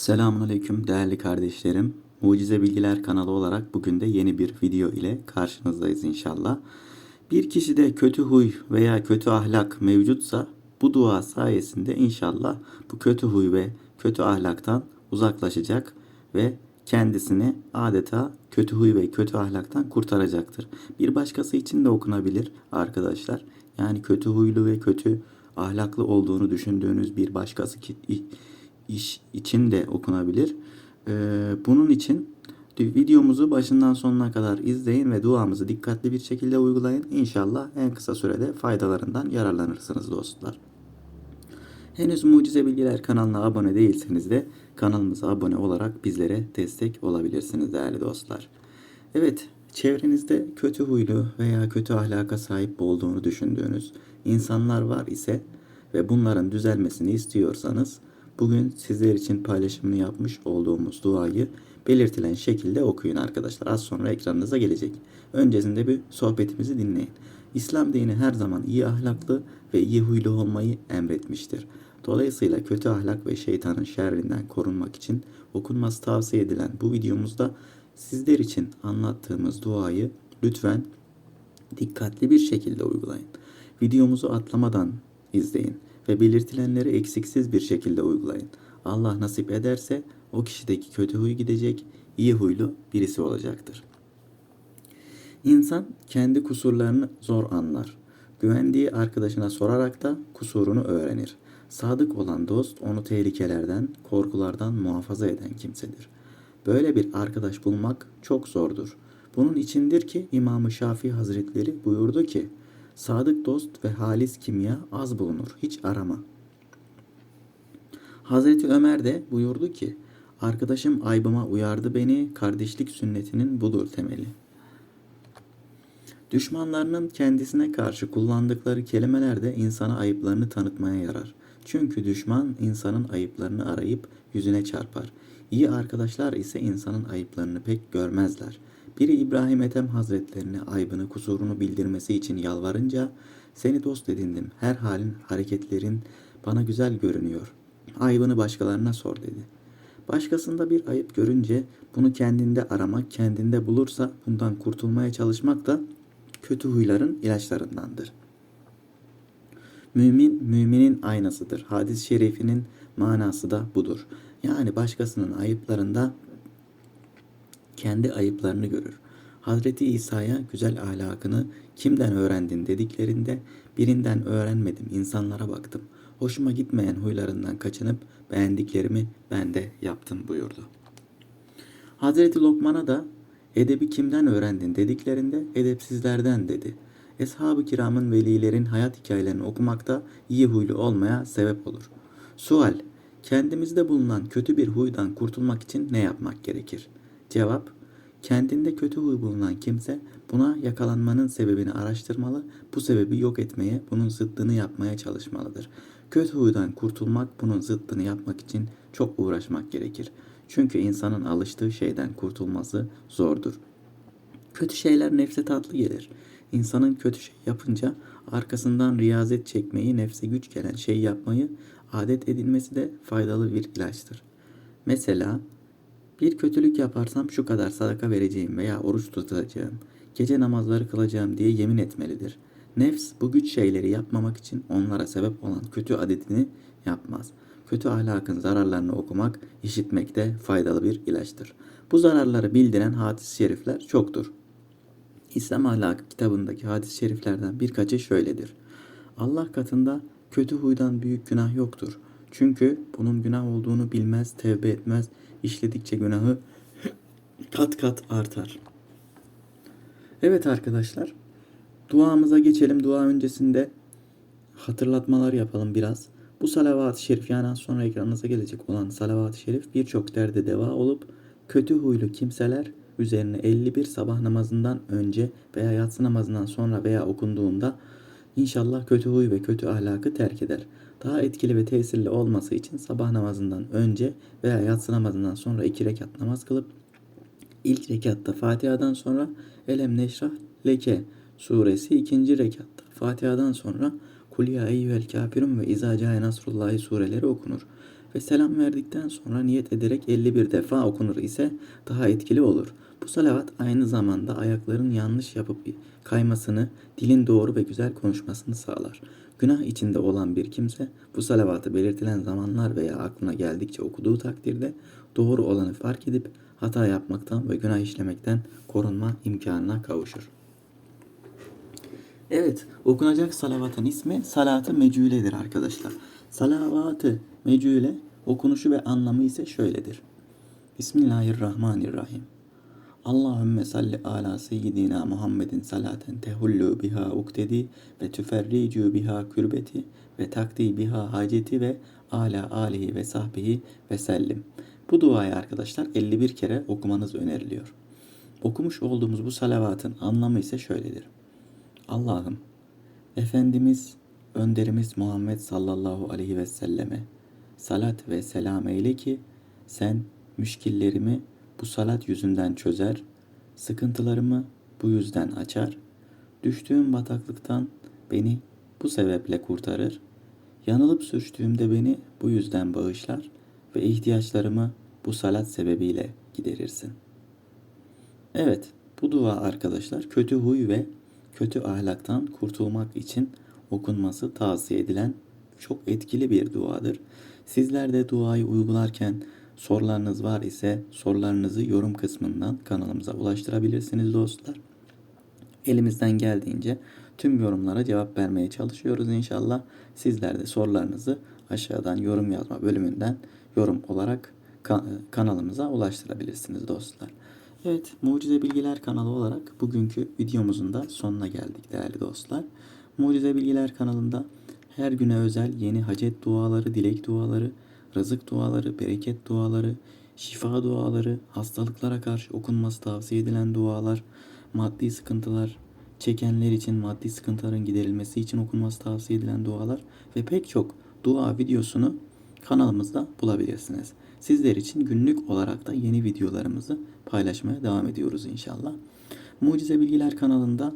Selamünaleyküm değerli kardeşlerim. Mucize Bilgiler kanalı olarak bugün de yeni bir video ile karşınızdayız inşallah. Bir kişide kötü huy veya kötü ahlak mevcutsa bu dua sayesinde inşallah bu kötü huy ve kötü ahlaktan uzaklaşacak ve kendisini adeta kötü huy ve kötü ahlaktan kurtaracaktır. Bir başkası için de okunabilir arkadaşlar. Yani kötü huylu ve kötü ahlaklı olduğunu düşündüğünüz bir başkası ki iş için de okunabilir. Ee, bunun için videomuzu başından sonuna kadar izleyin ve duamızı dikkatli bir şekilde uygulayın. İnşallah en kısa sürede faydalarından yararlanırsınız dostlar. Henüz Mucize Bilgiler kanalına abone değilseniz de kanalımıza abone olarak bizlere destek olabilirsiniz değerli dostlar. Evet, çevrenizde kötü huylu veya kötü ahlaka sahip olduğunu düşündüğünüz insanlar var ise ve bunların düzelmesini istiyorsanız Bugün sizler için paylaşımını yapmış olduğumuz duayı belirtilen şekilde okuyun arkadaşlar. Az sonra ekranınıza gelecek. Öncesinde bir sohbetimizi dinleyin. İslam dini her zaman iyi ahlaklı ve iyi huylu olmayı emretmiştir. Dolayısıyla kötü ahlak ve şeytanın şerrinden korunmak için okunması tavsiye edilen bu videomuzda sizler için anlattığımız duayı lütfen dikkatli bir şekilde uygulayın. Videomuzu atlamadan izleyin ve belirtilenleri eksiksiz bir şekilde uygulayın. Allah nasip ederse o kişideki kötü huy gidecek, iyi huylu birisi olacaktır. İnsan kendi kusurlarını zor anlar. Güvendiği arkadaşına sorarak da kusurunu öğrenir. Sadık olan dost onu tehlikelerden, korkulardan muhafaza eden kimsedir. Böyle bir arkadaş bulmak çok zordur. Bunun içindir ki İmam-ı Şafii Hazretleri buyurdu ki, Sadık dost ve halis kimya az bulunur, hiç arama. Hazreti Ömer de buyurdu ki, arkadaşım aybıma uyardı beni, kardeşlik sünnetinin budur temeli. Düşmanlarının kendisine karşı kullandıkları kelimeler de insana ayıplarını tanıtmaya yarar. Çünkü düşman insanın ayıplarını arayıp yüzüne çarpar. İyi arkadaşlar ise insanın ayıplarını pek görmezler.'' Biri İbrahim Ethem Hazretlerine aybını kusurunu bildirmesi için yalvarınca seni dost edindim. Her halin hareketlerin bana güzel görünüyor. Aybını başkalarına sor dedi. Başkasında bir ayıp görünce bunu kendinde aramak, kendinde bulursa bundan kurtulmaya çalışmak da kötü huyların ilaçlarındandır. Mümin, müminin aynasıdır. Hadis-i şerifinin manası da budur. Yani başkasının ayıplarında kendi ayıplarını görür. Hazreti İsa'ya güzel ahlakını kimden öğrendin dediklerinde birinden öğrenmedim insanlara baktım. Hoşuma gitmeyen huylarından kaçınıp beğendiklerimi ben de yaptım buyurdu. Hazreti Lokman'a da edebi kimden öğrendin dediklerinde edepsizlerden dedi. Eshab-ı kiramın velilerin hayat hikayelerini okumakta iyi huylu olmaya sebep olur. Sual, kendimizde bulunan kötü bir huydan kurtulmak için ne yapmak gerekir?'' Cevap Kendinde kötü huy bulunan kimse buna yakalanmanın sebebini araştırmalı, bu sebebi yok etmeye, bunun zıttını yapmaya çalışmalıdır. Kötü huydan kurtulmak, bunun zıttını yapmak için çok uğraşmak gerekir. Çünkü insanın alıştığı şeyden kurtulması zordur. Kötü şeyler nefse tatlı gelir. İnsanın kötü şey yapınca arkasından riyazet çekmeyi, nefse güç gelen şey yapmayı adet edilmesi de faydalı bir ilaçtır. Mesela bir kötülük yaparsam şu kadar sadaka vereceğim veya oruç tutacağım, gece namazları kılacağım diye yemin etmelidir. Nefs bu güç şeyleri yapmamak için onlara sebep olan kötü adetini yapmaz. Kötü ahlakın zararlarını okumak, işitmek de faydalı bir ilaçtır. Bu zararları bildiren hadis-i şerifler çoktur. İslam ahlakı kitabındaki hadis-i şeriflerden birkaçı şöyledir. Allah katında kötü huydan büyük günah yoktur. Çünkü bunun günah olduğunu bilmez, tevbe etmez, işledikçe günahı kat kat artar. Evet arkadaşlar, duamıza geçelim. Dua öncesinde hatırlatmalar yapalım biraz. Bu salavat-ı şerif yani sonra ekranınıza gelecek olan salavat-ı şerif birçok derde deva olup kötü huylu kimseler üzerine 51 sabah namazından önce veya yatsı namazından sonra veya okunduğunda inşallah kötü huy ve kötü ahlakı terk eder daha etkili ve tesirli olması için sabah namazından önce veya yatsı namazından sonra iki rekat namaz kılıp ilk rekatta Fatiha'dan sonra Elem Neşrah Leke suresi ikinci rekatta Fatiha'dan sonra Kul ya eyyühel kafirun ve İza cahe nasrullahi sureleri okunur. ve selam verdikten sonra niyet ederek 51 defa okunur ise daha etkili olur. Bu salavat aynı zamanda ayakların yanlış yapıp kaymasını, dilin doğru ve güzel konuşmasını sağlar. Günah içinde olan bir kimse bu salavatı belirtilen zamanlar veya aklına geldikçe okuduğu takdirde doğru olanı fark edip hata yapmaktan ve günah işlemekten korunma imkanına kavuşur. Evet, okunacak salavatın ismi salat-ı mecüledir arkadaşlar. Salavat-ı mecüle okunuşu ve anlamı ise şöyledir. Bismillahirrahmanirrahim. Allahümme salli ala seyyidina Muhammedin salaten tehullu biha uktedi ve tüferricu biha kürbeti ve takdi biha haceti ve ala alihi ve sahbihi ve sellim. Bu duayı arkadaşlar 51 kere okumanız öneriliyor. Okumuş olduğumuz bu salavatın anlamı ise şöyledir. Allah'ım, Efendimiz, önderimiz Muhammed sallallahu aleyhi ve selleme salat ve selam eyle ki sen müşkillerimi bu salat yüzünden çözer, sıkıntılarımı bu yüzden açar, düştüğüm bataklıktan beni bu sebeple kurtarır, yanılıp sürçtüğümde beni bu yüzden bağışlar ve ihtiyaçlarımı bu salat sebebiyle giderirsin. Evet, bu dua arkadaşlar kötü huy ve kötü ahlaktan kurtulmak için okunması tavsiye edilen çok etkili bir duadır. Sizler de duayı uygularken sorularınız var ise sorularınızı yorum kısmından kanalımıza ulaştırabilirsiniz dostlar. Elimizden geldiğince tüm yorumlara cevap vermeye çalışıyoruz inşallah. Sizler de sorularınızı aşağıdan yorum yazma bölümünden yorum olarak kanalımıza ulaştırabilirsiniz dostlar. Evet, Mucize Bilgiler kanalı olarak bugünkü videomuzun da sonuna geldik değerli dostlar. Mucize Bilgiler kanalında her güne özel yeni hacet duaları, dilek duaları, rızık duaları, bereket duaları, şifa duaları, hastalıklara karşı okunması tavsiye edilen dualar, maddi sıkıntılar, çekenler için maddi sıkıntıların giderilmesi için okunması tavsiye edilen dualar ve pek çok dua videosunu kanalımızda bulabilirsiniz. Sizler için günlük olarak da yeni videolarımızı paylaşmaya devam ediyoruz inşallah. Mucize Bilgiler kanalında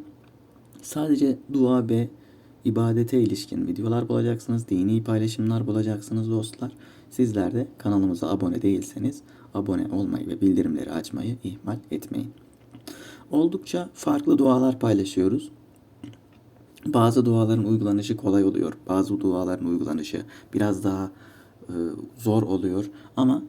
sadece dua ve ibadete ilişkin videolar bulacaksınız. Dini paylaşımlar bulacaksınız dostlar. Sizler de kanalımıza abone değilseniz abone olmayı ve bildirimleri açmayı ihmal etmeyin. Oldukça farklı dualar paylaşıyoruz. Bazı duaların uygulanışı kolay oluyor. Bazı duaların uygulanışı biraz daha e, zor oluyor. Ama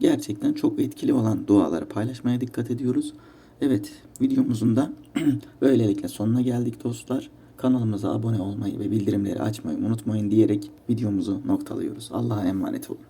gerçekten çok etkili olan duaları paylaşmaya dikkat ediyoruz. Evet videomuzun da böylelikle sonuna geldik dostlar. Kanalımıza abone olmayı ve bildirimleri açmayı unutmayın diyerek videomuzu noktalıyoruz. Allah'a emanet olun.